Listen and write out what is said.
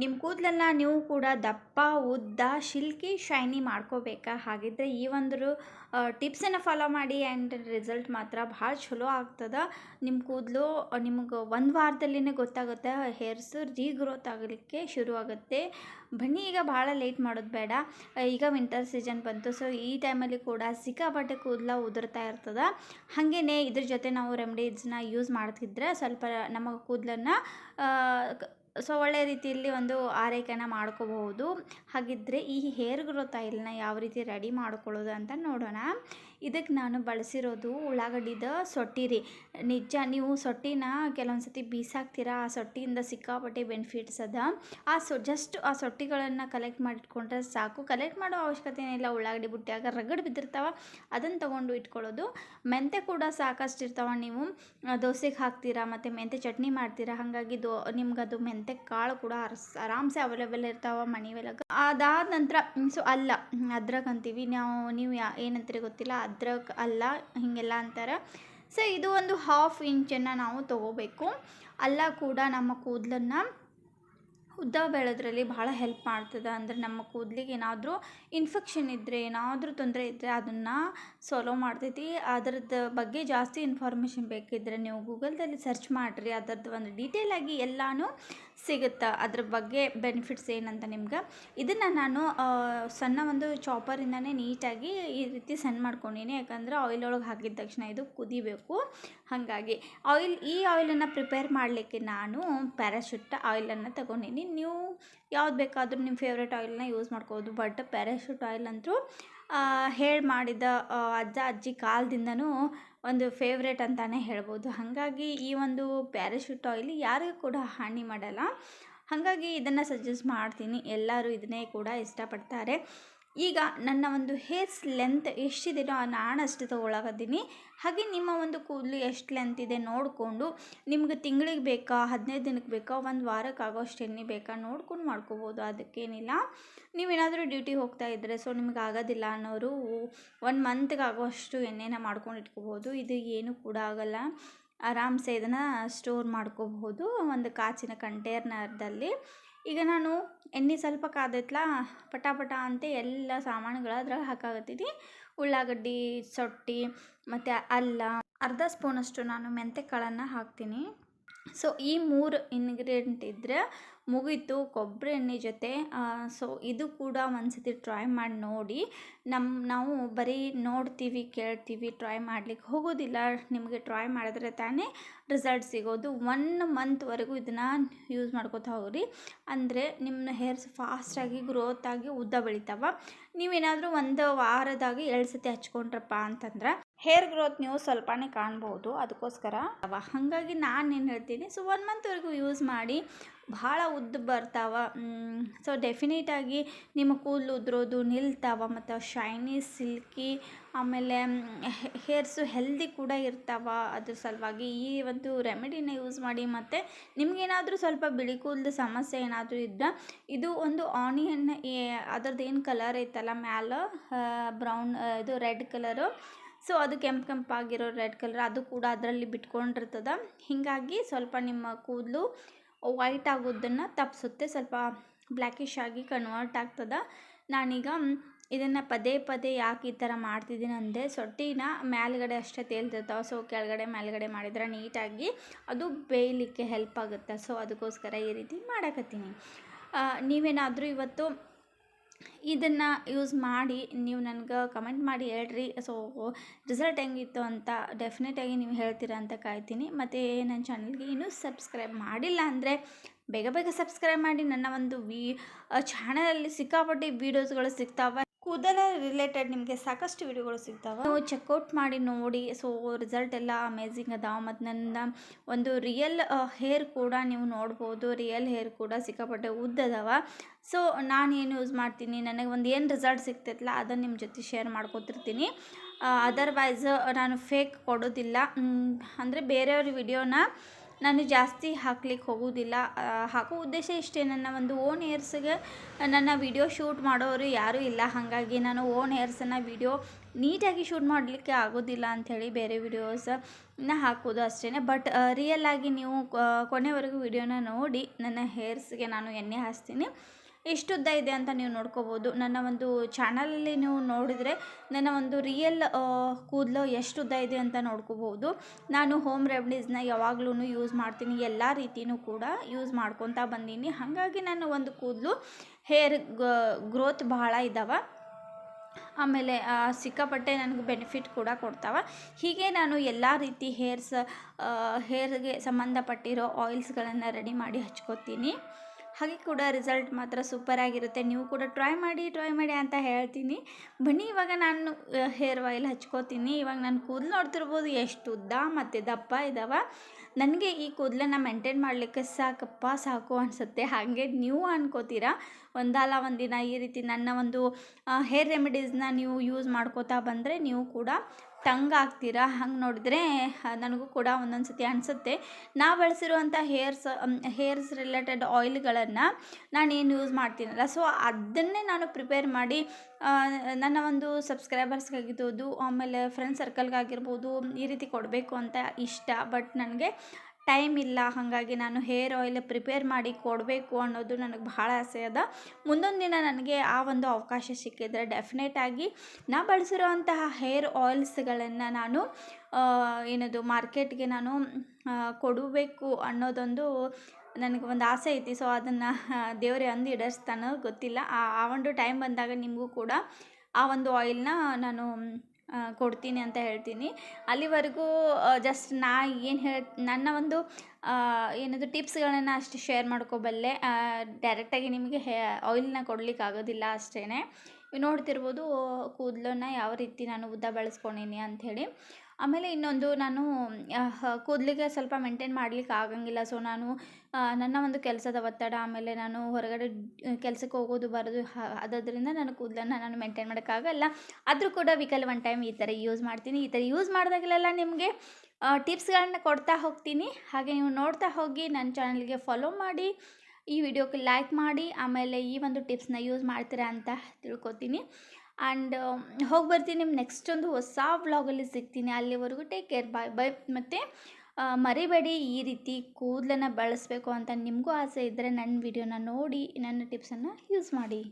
ನಿಮ್ಮ ಕೂದಲನ್ನ ನೀವು ಕೂಡ ದಪ್ಪ, ಉದ್ದ, ಶಿಲ್ಕಿ, ಶೈನಿ ಮಾಡ್ಕೋಬೇಕಾ? ಹಾಗಿದ್ರೆ ಈ ಒಂದು ಟಿಪ್ಸನ್ನು ಫಾಲೋ ಮಾಡಿ ಆ್ಯಂಡ್ ರಿಸಲ್ಟ್ ಮಾತ್ರ ಭಾಳ ಚಲೋ ಆಗ್ತದೆ. ನಿಮ್ಮ ಕೂದಲು ನಿಮ್ಗೆ ಒಂದು ವಾರದಲ್ಲಿನೇ ಗೊತ್ತಾಗುತ್ತೆ ಹೇರ್ಸು ರೀಗ್ರೋತ್ ಆಗಲಿಕ್ಕೆ ಶುರು ಆಗುತ್ತೆ ಬನ್ನಿ, ಈಗ ಭಾಳ ಲೇಟ್ ಮಾಡೋದು ಬೇಡ. ಈಗ ವಿಂಟರ್ ಸೀಸನ್ ಬಂತು ಸೊ ಈ ಟೈಮಲ್ಲಿ ಕೂಡ ಸಿಕ್ಕಾಪಟ್ಟೆ ಕೂದಲ ಉದುರ್ತಾ ಇರ್ತದೆ. ಹಾಗೆಯೇ ಇದ್ರ ಜೊತೆ ನಾವು ರೆಮಿಡೀಸ್ನ ಯೂಸ್ ಮಾಡ್ತಿದ್ರೆ ಸ್ವಲ್ಪ ನಮ್ಮ ಕೂದಲನ್ನು ಸೊ ಒಳ್ಳೆಯ ರೀತಿಯಲ್ಲಿ ಒಂದು ಆರೈಕೆನ ಮಾಡ್ಕೋಬಹುದು. ಹಾಗಿದ್ದರೆ ಈ ಹೇರ್ ಗ್ರೋತ್ ಆಯಿಲ್ನ ಯಾವ ರೀತಿ ರೆಡಿ ಮಾಡ್ಕೊಳ್ಳೋದು ಅಂತ ನೋಡೋಣ. ಇದಕ್ಕೆ ನಾನು ಬಳಸಿರೋದು ಉಳ್ಳಾಗಡ್ಡಿದ ಸೊಟ್ಟಿ ರೀ. ನಿಜ ನೀವು ಸೊಟ್ಟಿನ ಕೆಲವೊಂದು ಸತಿ ಬೀಸಾಕ್ತೀರಾ? ಆ ಸೊಟ್ಟಿಯಿಂದ ಸಿಕ್ಕಾಪಟ್ಟೆ ಬೆನಿಫಿಟ್ಸ್ ಅದ. ಆ ಸೊ ಜಸ್ಟ್ ಆ ಸೊಟ್ಟಿಗಳನ್ನು ಕಲೆಕ್ಟ್ ಮಾಡಿಟ್ಕೊಂಡ್ರೆ ಸಾಕು. ಕಲೆಕ್ಟ್ ಮಾಡೋ ಅವಶ್ಯಕತೆ ಏನಿಲ್ಲ ಉಳ್ಳಾಗಡ್ಡಿ ಬುಟ್ಟಿಯಾಗ ರಗಡ್ ಬಿದ್ದಿರ್ತಾವ. ಅದನ್ನು ತೊಗೊಂಡು ಇಟ್ಕೊಳ್ಳೋದು. ಮೆಂತೆ ಕೂಡ ಸಾಕಷ್ಟು ಇರ್ತಾವ. ನೀವು ದೋಸೆಗೆ ಹಾಕ್ತೀರಾ? ಮತ್ತು ಮೆಂತೆ ಚಟ್ನಿ ಮಾಡ್ತೀರಾ? ಹಾಗಾಗಿ ದೋ, ನಿಮ್ಗೆ ಅದು ಮೆಂತೆ ಕಾಳು ಕೂಡ ಅರ್ಸ್, ಆರಾಮ್ಸೆ ಅವೈಲೇಬಲ್ ಇರ್ತಾವ ಮನೆ ಒಳಗೆ ಅದಾದ ನಂತರ ಸೊ ಅಲ್ಲ, ಅದ್ರಾಗ ಅಂತೀವಿ. ನಾವು, ನೀವು ಯಾ, ಏನಂತೀರಿ ಗೊತ್ತಿಲ್ಲ? ಅದ್ರಕ್ ಅಲ್ಲ, ಹೀಗೆಲ್ಲ ಅಂತಾರೆ. ಸೊ ಇದು ಒಂದು ಹಾಫ್ ಇಂಚನ್ನು ನಾವು ತಗೋಬೇಕು. ಅಲ್ಲ ಕೂಡ ನಮ್ಮ ಕೂದಲನ್ನು ಉದ್ದ ಬೆಳೆದ್ರಲ್ಲಿ ಭಾಳ ಹೆಲ್ಪ್ ಮಾಡ್ತದೆ. ಅಂದರೆ ನಮ್ಮ ಕೂದಲಿಗೆ ಏನಾದರೂ ಇನ್ಫೆಕ್ಷನ್ ಇದ್ದರೆ ಏನಾದರೂ ತೊಂದರೆ ಇದ್ದರೆ ಅದನ್ನು ಸಾಲ್ವ್ ಮಾಡ್ತೈತಿ. ಅದ್ರದ್ದು ಬಗ್ಗೆ ಜಾಸ್ತಿ ಇನ್ಫಾರ್ಮೇಷನ್ ಬೇಕಿದ್ದರೆ ನೀವು ಗೂಗಲ್ದಲ್ಲಿ ಸರ್ಚ್ ಮಾಡಿರಿ. ಅದರದ್ದು ಒಂದು ಡಿಟೇಲ್ ಆಗಿ ಎಲ್ಲಾನು ಸಿಗುತ್ತೆ? ಅದ್ರ ಬಗ್ಗೆ ಬೆನಿಫಿಟ್ಸ್ ಏನಂತ ನಿಮ್ಗೆ? ಇದನ್ನು ನಾನು ಸಣ್ಣ ಒಂದು ಚಾಪರಿಂದನೇ ನೀಟಾಗಿ ಈ ರೀತಿ ಸಣ್ಣ ಮಾಡ್ಕೊಂಡೀನಿ. ಯಾಕಂದ್ರೆ ಆಯಿಲ್ ಒಳಗೆ ಹಾಕಿದ ತಕ್ಷಣ ಇದು ಕುದಿಬೇಕು. ಹಾಗಾಗಿ ಆಯಿಲ್ ಈ ಆಯಿಲನ್ನು ಪ್ರಿಪೇರ್ ಮಾಡಲಿಕ್ಕೆ ನಾನು ಪ್ಯಾರಾಶೂಟ್ ಆಯಿಲನ್ನು ತಗೊಂಡೀನಿ. ನೀವು ಯಾವ್ದು ಬೇಕಾದರೂ ನಿಮ್ಮ ಫೇವ್ರೇಟ್ ಆಯಿಲ್ನ ಯೂಸ್ ಮಾಡ್ಕೋಬೋದು. ಬಟ್ ಪ್ಯಾರಾಶೂಟ್ ಆಯಿಲ್ ಅಂತೂ ಹೇಳಿ ಮಾಡಿದ ಅಜ್ಜ, ಅಜ್ಜಿ ಕಾಲದಿಂದನೂ ಒಂದು ಫೇವ್ರೇಟ್ ಅಂತಲೇ ಹೇಳ್ಬೋದು. ಹಾಗಾಗಿ ಈ ಒಂದು ಪ್ಯಾರಾಶೂಟ್ ಆಯಿಲ್ ಯಾರಿಗೂ ಕೂಡ ಹಾನಿ ಮಾಡಲ್ಲ. ಹಾಗಾಗಿ ಇದನ್ನು ಸಜೆಸ್ಟ್ ಮಾಡ್ತೀನಿ. ಎಲ್ಲರೂ ಇದನ್ನೇ ಕೂಡ ಇಷ್ಟಪಡ್ತಾರೆ. ಈಗ ನನ್ನ ಒಂದು ಹೇರ್ಸ್ ಲೆಂತ್ ಎಷ್ಟಿದೆಯೋ ನಾನು ಅಷ್ಟು ತೊಗೊಳಕತ್ತೀನಿ ಹಾಗೆ ನಿಮ್ಮ ಒಂದು ಕೂದಲು ಎಷ್ಟು ಲೆಂತ್ ಇದೆ ನೋಡಿಕೊಂಡು ನಿಮ್ಗೆ ತಿಂಗಳಿಗೆ ಬೇಕಾ, ಹದಿನೈದು ದಿನಕ್ಕೆ ಬೇಕಾ, ಒಂದು ವಾರಕ್ಕೆ ಆಗೋಷ್ಟು ಎಣ್ಣೆ ಬೇಕಾ ನೋಡ್ಕೊಂಡು ಮಾಡ್ಕೋಬೋದು, ಅದಕ್ಕೇನಿಲ್ಲ. ನೀವೇನಾದರೂ ಡ್ಯೂಟಿ ಹೋಗ್ತಾ ಇದ್ದರೆ ಸೊ ನಿಮ್ಗೆ ಆಗೋದಿಲ್ಲ ಅನ್ನೋರು ಒನ್ ಮಂತ್ಗೆ ಆಗೋಷ್ಟು ಎಣ್ಣೆನ ಮಾಡ್ಕೊಂಡು ಇಟ್ಕೋಬೋದು. ಇದು ಏನೂ ಕೂಡ ಆಗೋಲ್ಲ. ಆರಾಮ್ಸೆ ಇದನ್ನು ಸ್ಟೋರ್ ಮಾಡ್ಕೋಬಹುದು ಒಂದು ಕಾಚಿನ ಕಂಟೇನರ್ದಲ್ಲಿ ಈಗ ನಾನು ಎಣ್ಣೆ ಸ್ವಲ್ಪ ಕಾದೈತ್ಲ ಪಟ ಪಟ ಅಂತ ಎಲ್ಲ ಸಾಮಾನುಗಳು ಅದ್ರಾಗ ಹಾಕಾಕತ್ತೀನಿ ಉಳ್ಳಾಗಡ್ಡಿ, ಸೊಟ್ಟಿ, ಮತ್ತು ಅಲ್ಲ, ಅರ್ಧ ಸ್ಪೂನಷ್ಟು ನಾನು ಮೆಂತ್ಯ ಕಾಳನ್ನು ಹಾಕ್ತೀನಿ. ಸೊ ಈ ಮೂರು ಇನ್ಗ್ರೀಡಿಯೆಂಟ್ ಇದ್ದರೆ ಮುಗೀತು ಕೊಬ್ಬರಿ ಎಣ್ಣೆ ಜೊತೆ ಸೊ ಇದು ಕೂಡ ಒಂದ್ಸತಿ ಟ್ರೈ ಮಾಡಿ ನೋಡಿ. ನಮ್ಮ ನಾವು ಬರೀ ನೋಡ್ತೀವಿ, ಕೇಳ್ತೀವಿ ಟ್ರೈ ಮಾಡ್ಲಿಕ್ಕೆ ಹೋಗೋದಿಲ್ಲ. ನಿಮಗೆ ಟ್ರೈ ಮಾಡಿದ್ರೆ ತಾನೇ ರಿಸಲ್ಟ್ ಸಿಗೋದು. ಒನ್ ಮಂತ್ವರೆಗೂ ಇದನ್ನು ಯೂಸ್ ಮಾಡ್ಕೋತಾ ಹೋಗ್ರಿ. ಅಂದರೆ ನಿಮ್ಮ ಹೇರ್ಸ್ ಫಾಸ್ಟಾಗಿ ಗ್ರೋತ್ ಆಗಿ ಉದ್ದ ಬೆಳಿತಾವ. ನೀವೇನಾದರೂ ಒಂದು ವಾರದಾಗಿ ಎರಡು ಸತಿ ಹಚ್ಕೊಂಡ್ರಪ್ಪ ಅಂತಂದ್ರೆ ಹೇರ್ ಗ್ರೋತ್ ನೀವು ಸ್ವಲ್ಪನೇ ಕಾಣ್ಬೋದು. ಅದಕ್ಕೋಸ್ಕರ. ಹಾಗಾಗಿ ನಾನು ಏನು ಹೇಳ್ತೀನಿ ಸೊ ಒನ್ ಮಂತ್ವರೆಗೂ ಯೂಸ್ ಮಾಡಿ. ಭಾಳ ಉದ್ದ ಬರ್ತಾವ. ಸೊ ಡೆಫಿನೆಟಾಗಿ ನಿಮ್ಮ ಕೂದಲು ಉದುರೋದು, ನಿಲ್ತಾವ, ಮತ್ತು ಶೈನಿ ಸಿಲ್ಕಿ ಆಮೇಲೆ ಹೇರ್ಸು ಹೆಲ್ದಿ ಕೂಡ ಇರ್ತಾವ. ಅದ್ರ ಸಲುವಾಗಿ ಈ ಒಂದು ರೆಮಿಡಿನ ಯೂಸ್ ಮಾಡಿ, ಮತ್ತು ನಿಮಗೇನಾದರೂ ಸ್ವಲ್ಪ ಬಿಳಿ ಕೂದಲು ಸಮಸ್ಯೆ ಏನಾದರೂ ಇದ್ದರೆ ಇದು ಒಂದು ಆನಿಯನ್ ಅದ್ರದ್ದು ಏನು ಕಲರ್ ಐತಲ್ಲ, ಮ್ಯಾಲ ಬ್ರೌನ್ ಇದು ರೆಡ್ ಕಲರು ಸೊ ಅದು ಕೆಂಪು ಕೆಂಪಾಗಿರೋ ರೆಡ್ ಕಲರ್ ಅದು ಕೂಡ ಅದರಲ್ಲಿ ಬಿಟ್ಕೊಂಡಿರ್ತದೆ. ಹೀಗಾಗಿ ಸ್ವಲ್ಪ ನಿಮ್ಮ ಕೂದಲು ವೈಟ್ ಆಗೋದನ್ನು ತಪ್ಪಿಸುತ್ತೆ ಸ್ವಲ್ಪ ಬ್ಲ್ಯಾಕಿಶ್ ಆಗಿ ಕನ್ವರ್ಟ್ ಆಗ್ತದೆ. ನಾನೀಗ ಇದನ್ನು ಪದೇ ಪದೇ ಯಾಕೆ ಈ ಥರ ಮಾಡ್ತಿದ್ದೀನಿ ಅಂದರೆ ಸೊಟ್ಟಿನ ಮೇಲ್ಗಡೆ ಅಷ್ಟೇ ತೇಲ್ತಿರ್ತಾವೆ. ಸೊ ಕೆಳಗಡೆ ಮೇಲ್ಗಡೆ ಮಾಡಿದ್ರೆ ನೀಟಾಗಿ ಅದು ಬೇಯಲಿಕ್ಕೆ ಹೆಲ್ಪ್ ಆಗುತ್ತೆ. ಸೊ ಅದಕ್ಕೋಸ್ಕರ ಈ ರೀತಿ ಮಾಡಕತ್ತೀನಿ. ನೀವೇನಾದರೂ ಇವತ್ತು ಇದನ್ನು ಯೂಸ್ ಮಾಡಿ ನೀವು ನನಗೆ ಕಮೆಂಟ್ ಮಾಡಿ ಹೇಳ್ರಿ. ಸೊ ರಿಸಲ್ಟ್ ಹೆಂಗಿತ್ತು ಅಂತ ಡೆಫಿನೆಟಾಗಿ ನೀವು ಹೇಳ್ತೀರಾ ಅಂತ ಕಾಯ್ತೀನಿ. ಮತ್ತು ನನ್ನ ಚಾನಲ್ಗೆ ಇನ್ನೂ ಸಬ್ಸ್ಕ್ರೈಬ್ ಮಾಡಿಲ್ಲ ಅಂದರೆ ಬೇಗ ಬೇಗ ಸಬ್ಸ್ಕ್ರೈಬ್ ಮಾಡಿ. ನನ್ನ ಒಂದು ವಿ ಚಾನಲಲ್ಲಿ ಸಿಕ್ಕಾಪಟ್ಟೆ ವೀಡಿಯೋಸ್ಗಳು ಸಿಗ್ತಾವೆ. ಕೂದಲ ರಿಲೇಟೆಡ್ ನಿಮಗೆ ಸಾಕಷ್ಟು ವಿಡಿಯೋಗಳು ಸಿಗ್ತಾವೆ. ನಾವು ಚೆಕ್ಔಟ್ ಮಾಡಿ ನೋಡಿ. ಸೊ ರಿಸಲ್ಟ್ ಎಲ್ಲ ಅಮೇಝಿಂಗ್ ಅದಾವೆ ಮತ್ತು ನನ್ನ ಒಂದು ರಿಯಲ್ ಹೇರ್ ಕೂಡ ನೀವು ನೋಡ್ಬೋದು. ರಿಯಲ್ ಹೇರ್ ಕೂಡ ಸಿಕ್ಕಾಪಟ್ಟೆ ಉದ್ದದವ. ಸೊ ನಾನು ಏನು ಯೂಸ್ ಮಾಡ್ತೀನಿ? ನನಗೆ ಒಂದು ಏನು ರಿಸಲ್ಟ್ ಸಿಗ್ತೈತಲ್ಲ ಅದನ್ನು ನಿಮ್ಮ ಜೊತೆ ಶೇರ್ ಮಾಡ್ಕೊತಿರ್ತೀನಿ. ಅದರ್ವೈಸ್ ನಾನು ಫೇಕ್ ಕೊಡೋದಿಲ್ಲ. ಅಂದರೆ ಬೇರೆಯವ್ರ ವಿಡಿಯೋನ ನಾನು ಜಾಸ್ತಿ ಹಾಕ್ಲಿಕ್ಕೆ ಹೋಗುವುದಿಲ್ಲ. ಹಾಕೋ ಉದ್ದೇಶ ಇಷ್ಟೇ. ನನ್ನ ಒಂದು ಓನ್ ಏರ್ಸ್ಗೆ ನನ್ನ ವಿಡಿಯೋ ಶೂಟ್ ಮಾಡೋರು ಯಾರೂ ಇಲ್ಲ. ಹಾಗಾಗಿ ನಾನು ಓನ್ ಏರ್ಸನ್ನು ವಿಡಿಯೋ ನೀಟಾಗಿ ಶೂಟ್ ಮಾಡಲಿಕ್ಕೆ ಆಗೋದಿಲ್ಲ ಅಂಥೇಳಿ ಬೇರೆ ವಿಡಿಯೋಸನ್ನ ಹಾಕೋದು ಅಷ್ಟೇ ಬಟ್ ರಿಯಲ್ ಆಗಿ ನೀವು ಕೊನೆವರೆಗೂ ವಿಡಿಯೋನ ನೋಡಿ ನನ್ನ ಹೇರ್ಸ್ಗೆ ನಾನು ಎಣ್ಣೆ ಹಚ್ತೀನಿ ಎಷ್ಟುದ್ದ ಇದೆ ಅಂತ ನೀವು ನೋಡ್ಕೋಬೋದು. ನನ್ನ ಒಂದು ಚಾನಲಲ್ಲಿ ನೀವು ನೋಡಿದರೆ ನನ್ನ ಒಂದು ರಿಯಲ್ ಕೂದಲು ಎಷ್ಟು ಉದ್ದ ಇದೆ ಅಂತ ನೋಡ್ಕೋಬೋದು. ನಾನು ಹೋಮ್ ರೆಮಿಡೀಸ್ನ ಯಾವಾಗ್ಲೂ ಯೂಸ್ ಮಾಡ್ತೀನಿ. ಎಲ್ಲ ರೀತಿಯೂ ಕೂಡ ಯೂಸ್ ಮಾಡ್ಕೊತಾ ಬಂದೀನಿ. ಹಾಗಾಗಿ ನನ್ನ ಒಂದು ಕೂದಲು ಹೇರ್ ಗ್ರೋತ್ ಬಹಳ ಇದ್ದಾವೆ ಆಮೇಲೆ ಸಿಕ್ಕಾಪಟ್ಟೆ ನನಗೆ ಬೆನಿಫಿಟ್ ಕೂಡ ಕೊಡ್ತಾವೆ. ಹೀಗೆ ನಾನು ಎಲ್ಲ ರೀತಿ ಹೇರ್ಸ್ ಹೇರ್ಗೆ ಸಂಬಂಧಪಟ್ಟಿರೋ ಆಯಿಲ್ಸ್ಗಳನ್ನು ರೆಡಿ ಮಾಡಿ ಹಚ್ಕೋತೀನಿ. ಹಾಗೆ ಕೂಡ ರಿಸಲ್ಟ್ ಮಾತ್ರ ಸೂಪರ್ ಆಗಿರುತ್ತೆ. ನೀವು ಕೂಡ ಟ್ರೈ ಮಾಡಿ ಟ್ರೈ ಮಾಡಿ ಅಂತ ಹೇಳ್ತೀನಿ. ಬನ್ನಿ, ಇವಾಗ ನಾನು ಹೇರ್ ಆಯಿಲ್ ಹಚ್ಕೋತೀನಿ. ಇವಾಗ ನಾನು ಕೂದಲು ನೋಡ್ತಿರ್ಬೋದು, ಎಷ್ಟು ಉದ್ದ ಮತ್ತು ದಪ್ಪ ಇದಾವ. ನನಗೆ ಈ ಕೂದಲನ್ನು ಮೇಂಟೈನ್ ಮಾಡಲಿಕ್ಕೆ ಸಾಕಪ್ಪ, ಸಾಕು ಅನಿಸುತ್ತೆ. ಹಾಗೆ ನೀವು ಅನ್ಕೋತೀರಾ? ಒಂದಲ್ಲ ಒಂದಿನ ಈ ರೀತಿ ನನ್ನ ಒಂದು ಹೇರ್ ರೆಮಿಡೀಸ್ನ ನೀವು ಯೂಸ್ ಮಾಡ್ಕೋತಾ ಬಂದರೆ ನೀವು ಕೂಡ ಟಂಗ್ ಆಗ್ತೀರಾ ಹಂಗೆ ನೋಡಿದ್ರೆ ನನಗೂ ಕೂಡ ಒಂದೊಂದು ಸತಿ ಅನಿಸುತ್ತೆ. ನಾವು ಬಳಸಿರುವಂಥ ಹೇರ್ಸ್ ಹೇರ್ಸ್ ರಿಲೇಟೆಡ್ ಆಯಿಲ್ಗಳನ್ನು ನಾನೇನು ಯೂಸ್ ಮಾಡ್ತೀನಲ್ಲ, ಸೊ ಅದನ್ನೇ ನಾನು ಪ್ರಿಪೇರ್ ಮಾಡಿ ನನ್ನ ಒಂದು ಸಬ್ಸ್ಕ್ರೈಬರ್ಸ್ಗಾಗಿರ್ಬೋದು, ಆಮೇಲೆ ಫ್ರೆಂಡ್ ಸರ್ಕಲ್ಗಾಗಿರ್ಬೋದು, ಈ ರೀತಿ ಕೊಡಬೇಕು ಅಂತ ಇಷ್ಟ. ಬಟ್ ನನಗೆ ಟೈಮ್ ಇಲ್ಲ, ಹಾಗಾಗಿ ನಾನು ಹೇರ್ ಆಯಿಲ್ ಪ್ರಿಪೇರ್ ಮಾಡಿ ಕೊಡಬೇಕು ಅನ್ನೋದು ನನಗೆ ಬಹಳ ಆಸೆ ಅದ. ಮುಂದೊಂದು ದಿನ ನನಗೆ ಆ ಒಂದು ಅವಕಾಶ ಸಿಕ್ಕಿದ್ರೆ ಡೆಫಿನೆಟ್ ಆಗಿ ನಾ ಬಳಸಿರುವಂತಹ ಹೇರ್ ಆಯಿಲ್ಸ್ಗಳನ್ನು ನಾನು ಏನದು ಮಾರ್ಕೆಟ್ಗೆ ನಾನು ಕೊಡಬೇಕು ಅನ್ನೋದೊಂದು ನನಗೆ ಒಂದು ಆಸೆ ಐತಿ. ಸೊ ಅದನ್ನು ದೇವರೇ ಅಂದು ಈಡೇರಿಸ್ತಾನೋ ಗೊತ್ತಿಲ್ಲ. ಆ ಆ ಒಂದು ಟೈಮ್ ಬಂದಾಗ ನಿಮಗೂ ಕೂಡ ಆ ಒಂದು ಆಯಿಲ್ನ ನಾನು ಕೊಡ್ತೀನಿ ಅಂತ ಹೇಳ್ತೀನಿ. ಅಲ್ಲಿವರೆಗೂ ಜಸ್ಟ್ ನಾ ಏನು ಹೇಳಿ, ನನ್ನ ಒಂದು ಏನದು ಟಿಪ್ಸ್ಗಳನ್ನು ಅಷ್ಟು ಶೇರ್ ಮಾಡ್ಕೋಬಲ್ಲೆ ಡೈರೆಕ್ಟಾಗಿ ನಿಮಗೆ ಹೇ ಆಯಿಲ್ನ ಕೊಡ್ಲಿಕ್ಕೆ ಆಗೋದಿಲ್ಲ ಅಷ್ಟೇ ನೋಡ್ತಿರ್ಬೋದು ಕೂದಲನ್ನ ಯಾವ ರೀತಿ ನಾನು ಉದ್ದ ಬೆಳೆಸ್ಕೊಂಡೀನಿ ಅಂಥೇಳಿ ಆಮೇಲೆ ಇನ್ನೊಂದು ನಾನು ಕೂದಲಿಗೆ ಸ್ವಲ್ಪ ಮೇಂಟೈನ್ ಮಾಡ್ಲಿಕ್ಕೆ ಆಗಂಗಿಲ್ಲ. ಸೊ ನಾನು ನನ್ನ ಒಂದು ಕೆಲಸದ ಒತ್ತಡ, ಆಮೇಲೆ ನಾನು ಹೊರಗಡೆ ಕೆಲಸಕ್ಕೆ ಹೋಗೋದು, ಬರೋದು ಅದರಿಂದ ನನ್ನ ಕೂದಲನ್ನು ನಾನು ಮೇಂಟೈನ್ ಮಾಡೋಕ್ಕಾಗಲ್ಲ ಆದರೂ ಕೂಡ ವೀಕಲ್ಲಿ ಒನ್ ಟೈಮ್ ಈ ಥರ ಯೂಸ್ ಮಾಡ್ತೀನಿ. ಈ ಥರ ಯೂಸ್ ಮಾಡಿದಾಗಲೆಲ್ಲ ನಿಮಗೆ ಟಿಪ್ಸ್ಗಳನ್ನ ಕೊಡ್ತಾ ಹೋಗ್ತೀನಿ. ಹಾಗೆ ನೀವು ನೋಡ್ತಾ ಹೋಗಿ ನನ್ನ ಚಾನಲ್ಗೆ ಫಾಲೋ ಮಾಡಿ, ಈ ವಿಡಿಯೋಕ್ಕೆ ಲೈಕ್ ಮಾಡಿ, ಆಮೇಲೆ ಈ ಒಂದು ಟಿಪ್ಸ್ನ ಯೂಸ್ ಮಾಡ್ತೀರಾ ಅಂತ ತಿಳ್ಕೊತೀನಿ. ಆ್ಯಂಡ್ ಹೋಗಿ ಬರ್ತೀನಿ ನಿಮ್ಮ ನೆಕ್ಸ್ಟ್ ಒಂದು ಹೊಸ ವ್ಲಾಗಲ್ಲಿ ಸಿಗ್ತೀನಿ. ಅಲ್ಲಿವರೆಗೂ ಟೇಕ್ ಕೇರ್ ಬಾಯ್ ಬೈ ಮತ್ತು ಮರಿಬೇಡಿ, ಈ ರೀತಿ ಕೂದಲನ್ನು ಬಳಸಬೇಕು ಅಂತ ನಿಮಗೂ ಆಸೆ ಇದ್ದರೆ ನನ್ನ ವಿಡಿಯೋನ ನೋಡಿ, ನನ್ನ ಟಿಪ್ಸನ್ನು ಯೂಸ್ ಮಾಡಿ.